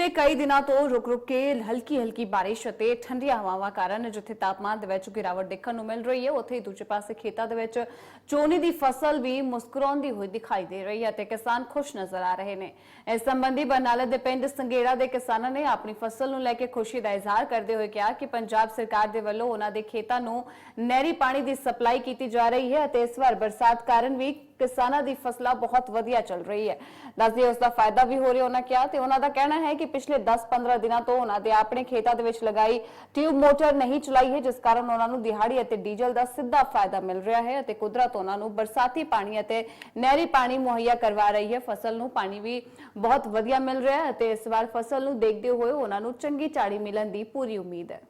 ਪਿਛਲੇ ਕਈ ਦਿਨਾਂ ਤੋਂ ਰੁਕ-ਰੁਕ ਕੇ ਹਲਕੀ-ਹਲਕੀ ਬਾਰਿਸ਼ ਅਤੇ ਠੰਡੀਆਂ ਹਵਾਵਾਂ ਕਾਰਨ ਜਿੱਥੇ ਤਾਪਮਾਨ ਦੇ ਵਿੱਚ ਗਿਰਾਵਟ ਦੇਖਣ ਨੂੰ ਮਿਲ ਰਹੀ ਹੈ, ਉੱਥੇ ਹੀ ਦੂਜੇ ਪਾਸੇ ਖੇਤਾਂ ਦੇ ਵਿੱਚ ਝੋਨੇ ਦੀ ਫਸਲ ਵੀ ਮੁਸਕਰਾਉਂਦੀ ਹੋਈ ਦਿਖਾਈ ਦੇ ਰਹੀ ਹੈ ਤੇ ਕਿਸਾਨ ਖੁਸ਼ ਨਜ਼ਰ ਆ ਰਹੇ ਨੇ। ਇਸ ਸੰਬੰਧੀ ਬਰਨਾਲਾ ਦੇ ਪਿੰਡ ਸੰਗੇੜਾ ਦੇ ਕਿਸਾਨਾਂ ਨੇ ਆਪਣੀ ਫਸਲ ਨੂੰ ਲੈ ਕੇ ਖੁਸ਼ੀ ਦਾ ਇਜ਼ਹਾਰ ਕਰਦੇ ਹੋਏ ਕਿਹਾ ਕਿ ਪੰਜਾਬ ਸਰਕਾਰ ਦੇ ਵੱਲੋਂ ਉਹਨਾਂ ਦੇ ਖੇਤਾਂ ਨੂੰ ਨਹਿਰੀ ਪਾਣੀ ਦੀ ਸਪਲਾਈ ਕੀਤੀ ਜਾ ਰਹੀ ਹੈ ਅਤੇ ਇਸ ਵਾਰ ਬਰਸਾਤ ਕਾਰਨ ਵੀ ਕਿਸਾਨਾਂ ਦੀ ਫਸਲਾਂ ਬਹੁਤ ਵਧੀਆ ਚੱਲ ਰਹੀ ਹੈ। ਦੱਸਦੇ ਉਸ ਦਾ ਫਾਇਦਾ ਵੀ ਹੋ ਰਿਹਾ ਉਹਨਾਂ ਕਿਹਾ ਤੇ ਉਹਨਾਂ ਦਾ ਕਹਿਣਾ ਹੈ ਕਿ ਪਿਛਲੇ 10-15 ਦਿਨਾਂ ਤੋਂ ਉਹਨਾਂ ਦੇ ਆਪਣੇ ਖੇਤਾਂ ਦੇ ਵਿੱਚ ਲਗਾਈ ਟਿਊਬ ਮੋਟਰ ਨਹੀਂ ਚਲਾਈ ਹੈ, ਜਿਸ ਕਾਰਨ ਉਹਨਾਂ ਨੂੰ ਦਿਹਾੜੀ ਅਤੇ ਡੀਜ਼ਲ ਦਾ ਸਿੱਧਾ ਫਾਇਦਾ ਮਿਲ ਰਿਹਾ ਹੈ ਅਤੇ ਕੁਦਰਤ ਉਹਨਾਂ ਨੂੰ ਬਰਸਾਤੀ ਪਾਣੀ ਅਤੇ ਨਹਿਰੀ ਪਾਣੀ ਮੁਹੱਈਆ ਕਰਵਾ ਰਹੀ ਹੈ। ਫਸਲ ਨੂੰ ਪਾਣੀ ਵੀ ਬਹੁਤ ਵਧੀਆ ਮਿਲ ਰਿਹਾ ਹੈ ਅਤੇ ਇਸ ਵਾਰ ਫਸਲ ਨੂੰ ਦੇਖਦੇ ਹੋਏ ਉਹਨਾਂ ਨੂੰ ਚੰਗੀ ਝਾੜੀ ਮਿਲਣ ਦੀ ਪੂਰੀ ਉਮੀਦ ਹੈ।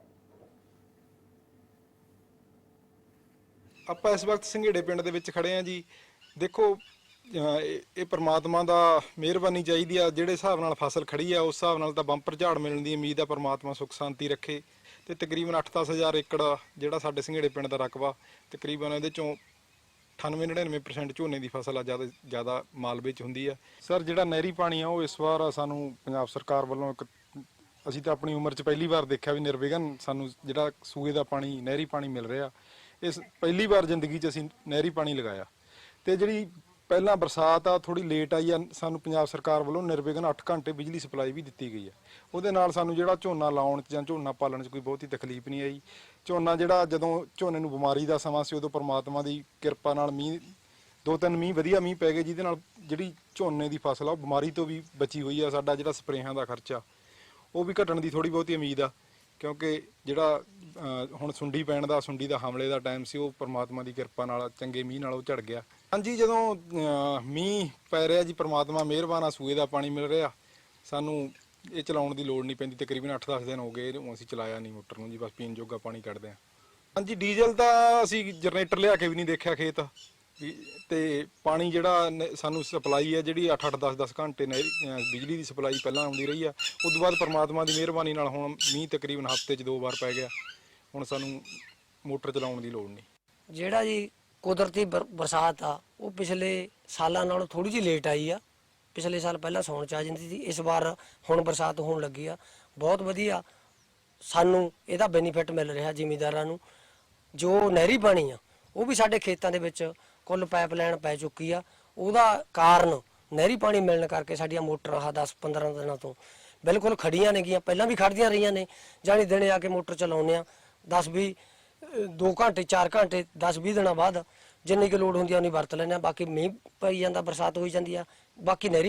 ਆਪਾਂ ਇਸ ਵਕਤ ਸੰਘੇੜੇ ਪਿੰਡ ਦੇ ਵਿੱਚ ਖੜੇ ਆ ਜੀ। ਦੇਖੋ ਇਹ ਇਹ ਪ੍ਰਮਾਤਮਾ ਦਾ ਮਿਹਰਬਾਨੀ ਚਾਹੀਦੀ ਆ। ਜਿਹੜੇ ਹਿਸਾਬ ਨਾਲ ਫਸਲ ਖੜੀ ਆ, ਉਸ ਹਿਸਾਬ ਨਾਲ ਤਾਂ ਬੰਪਰ ਝਾੜ ਮਿਲਣ ਦੀ ਉਮੀਦ ਆ ਪ੍ਰਮਾਤਮਾ ਸੁਖ ਸ਼ਾਂਤੀ ਰੱਖੇ। ਤੇ ਤਕਰੀਬਨ 8-10 ਹਜ਼ਾਰ ਏਕੜ ਜਿਹੜਾ ਸਾਡੇ ਸੰਘੇੜੇ ਪਿੰਡ ਦਾ ਰਕਬਾ। ਤਕਰੀਬਨ ਇਹਦੇ ਚੋਂ 98-99% ਝੋਨੇ ਦੀ ਫਸਲ ਆ, ਜ਼ਿਆਦਾ ਜ਼ਿਆਦਾ ਮਾਲਵੇ ਚ ਹੁੰਦੀ ਆ। ਸਰ, ਜਿਹੜਾ ਨਹਿਰੀ ਪਾਣੀ ਆ, ਉਹ ਇਸ ਵਾਰ ਸਾਨੂੰ ਪੰਜਾਬ ਸਰਕਾਰ ਵੱਲੋਂ ਇੱਕ, ਅਸੀਂ ਤਾਂ ਆਪਣੀ ਉਮਰ 'ਚ ਪਹਿਲੀ ਵਾਰ ਦੇਖਿਆ ਵੀ ਨਿਰਵਿਘਨ ਸਾਨੂੰ ਜਿਹੜਾ ਸੂਏ ਦਾ ਪਾਣੀ, ਨਹਿਰੀ ਪਾਣੀ ਮਿਲ ਰਿਹਾ। ਇਸ ਪਹਿਲੀ ਵਾਰ ਜ਼ਿੰਦਗੀ 'ਚ ਅਸੀਂ ਨਹਿਰੀ ਪਾਣੀ ਲਗਾਇਆ। ਤੇ ਜਿਹੜੀ ਪਹਿਲਾਂ ਬਰਸਾਤ ਆ ਥੋੜੀ ਲੇਟ ਆਈ ਆ, ਸਾਨੂੰ ਪੰਜਾਬ ਸਰਕਾਰ ਵੱਲੋਂ ਨਿਰਵਿਘਨ 8 ਘੰਟੇ ਬਿਜਲੀ ਸਪਲਾਈ ਵੀ ਦਿੱਤੀ ਗਈ ਆ। ਉਹਦੇ ਨਾਲ ਸਾਨੂੰ ਜਿਹੜਾ ਝੋਨਾ ਲਾਉਣ 'ਚ ਜਾਂ ਝੋਨਾ ਪਾਲਣ 'ਚ ਕੋਈ ਬਹੁਤੀ ਤਕਲੀਫ ਨਹੀਂ ਆਈ। ਝੋਨਾ ਜਿਹੜਾ ਜਦੋਂ ਝੋਨੇ ਨੂੰ ਬਿਮਾਰੀ ਦਾ ਸਮਾਂ ਸੀ, ਉਦੋਂ ਪਰਮਾਤਮਾ ਦੀ ਕਿਰਪਾ ਨਾਲ ਮੀਂਹ, ਦੋ ਤਿੰਨ ਮੀਂਹ ਵਧੀਆ ਮੀਂਹ ਪੈ ਗਏ, ਜਿਹਦੇ ਨਾਲ ਜਿਹੜੀ ਝੋਨੇ ਦੀ ਫਸਲ ਆ, ਉਹ ਬਿਮਾਰੀ ਤੋਂ ਵੀ ਬਚੀ ਹੋਈ ਆ, ਸਾਡਾ ਜਿਹੜਾ ਸਪਰੇਹਾਂ ਦਾ ਖਰਚਾ, ਉਹ ਵੀ ਘਟਣ ਦੀ ਥੋੜੀ ਬਹੁਤੀ ਉਮੀਦ ਆ। ਕਿਉਂਕਿ ਜਿਹੜਾ ਅਹ, ਹੁਣ ਸੁੰਡੀ ਪੈਣ ਦਾ ਸੁੰਡੀ ਦਾ ਹਮਲੇ ਦਾ ਟਾਈਮ ਸੀ ਉਹ ਪ੍ਰਮਾਤਮਾ ਦੀ ਕਿਰਪਾ ਨਾਲ ਚੰਗੇ ਮੀਂਹ ਨਾਲ ਉਹ ਝੜ ਗਿਆ। ਹਾਂਜੀ ਜਦੋਂ ਅਹ, ਮੀਂਹ ਪੈ ਰਿਹਾ ਜੀ ਪ੍ਰਮਾਤਮਾ ਮਿਹਰਬਾਨ ਆ ਸੂਏ ਦਾ ਪਾਣੀ ਮਿਲ ਰਿਹਾ। ਸਾਨੂੰ ਇਹ ਚਲਾਉਣ ਦੀ ਲੋੜ ਨਹੀਂ ਪੈਂਦੀ ਤਕਰੀਬਨ 8-10 ਦਿਨ ਹੋ ਗਏ ਇਹਨੂੰ ਅਸੀਂ ਚਲਾਇਆ ਨਹੀਂ ਮੋਟਰ ਨੂੰ ਜੀ ਬਸ ਪੀਣ ਜੋਗਾ ਪਾਣੀ ਕੱਢਦੇ ਹਾਂ। ਹਾਂਜੀ ਡੀਜ਼ਲ ਤਾਂ ਅਸੀਂ ਜਨਰੇਟਰ ਲਿਆ ਕੇ ਵੀ ਨਹੀਂ ਦੇਖਿਆ ਖੇਤ। ਵੀ ਤੇ ਪਾਣੀ ਜਿਹੜਾ ਨ- ਸਾਨੂੰ ਸਪਲਾਈ ਹੈ ਜਿਹੜੀ 8-8 10-10 ਘੰਟੇ ਨਹਿਰੀ- ਅਹ, ਬਿਜਲੀ ਦੀ ਸਪਲਾਈ ਪਹਿਲਾਂ ਆਉਂਦੀ ਰਹੀ ਆ ਉਸ ਤੋਂ ਬਾਅਦ ਪ੍ਰਮਾਤਮਾ ਦੀ ਮਿਹਰਬਾਨੀ ਨਾਲ ਹੁਣ ਮੀਂਹ ਤਕਰੀਬਨ ਹਫ਼ਤੇ 'ਚ ਦੋ ਵਾਰ ਪੈ ਗਿਆ। ਹੁਣ ਸਾਨੂੰ ਮੋਟਰ ਚਲਾਉਣ ਦੀ ਲੋੜ ਨਹੀਂ। ਜਿਹੜਾ ਜੀ ਕੁਦਰਤੀ ਬਰ- ਬਰਸਾਤ ਆ, ਉਹ ਪਿਛਲੇ ਸਾਲਾਂ ਨਾਲੋਂ ਥੋੜੀ ਜਿਹੀ ਲੇਟ ਆਈ ਆ। ਪਿਛਲੇ ਸਾਲ ਪਹਿਲਾਂ ਸੌਣ ਚ ਆ ਜਾਂਦੀ ਸੀ, ਇਸ ਵਾਰ ਹੁਣ ਬਰਸਾਤ ਹੋਣ ਲੱਗੀ ਆ। ਬਹੁਤ ਵਧੀਆ ਸਾਨੂੰ ਇਹਦਾ ਬੈਨੀਫਿਟ ਮਿਲ ਰਿਹਾ ਜ਼ਿਮੀਂਦਾਰਾਂ ਨੂੰ। ਜੋ ਨਹਿਰੀ ਪਾਣੀ ਆ, ਉਹ ਵੀ ਸਾਡੇ ਖੇਤਾਂ ਦੇ ਵਿੱਚ ਕੁੱਲ ਪਾਈਪਲਾਈਨ ਪੈ ਚੁੱਕੀ ਆ। ਉਹਦਾ ਕਾਰਨ ਨਹਿਰੀ ਪਾਣੀ ਮਿਲਣ ਕਰਕੇ ਸਾਡੀਆਂ ਮੋਟਰਾਂ ਆਹ 10 15 ਦਿਨਾਂ ਤੋਂ ਬਿਲਕੁਲ ਖੜੀਆਂ ਨੇਗੀਆਂ। ਪਹਿਲਾਂ ਵੀ ਖੜਦੀਆਂ ਰਹੀਆਂ ਨੇ, ਜਾਣੀ ਦਿਨੇ ਆ ਕੇ ਮੋਟਰ ਚਲਾਉਂਦੇ ਆ। 10 20 2 ਘੰਟੇ 4 ਘੰਟੇ 10 20 ਦਿਨਾਂ ਬਾਅਦ ਜਿੰਨੀ ਕੁ ਲੋਡ ਹੁੰਦੀ ਆ, ਉਨੀ ਵਰਤ ਲੈਂਦੇ ਆ। ਬਾਕੀ ਮੀਂਹ ਪਈ ਜਾਂਦਾ, ਬਰਸਾਤ ਹੋਈ ਜਾਂਦੀ ਆ। ਬਾਕੀ ਨਹਿਰੀ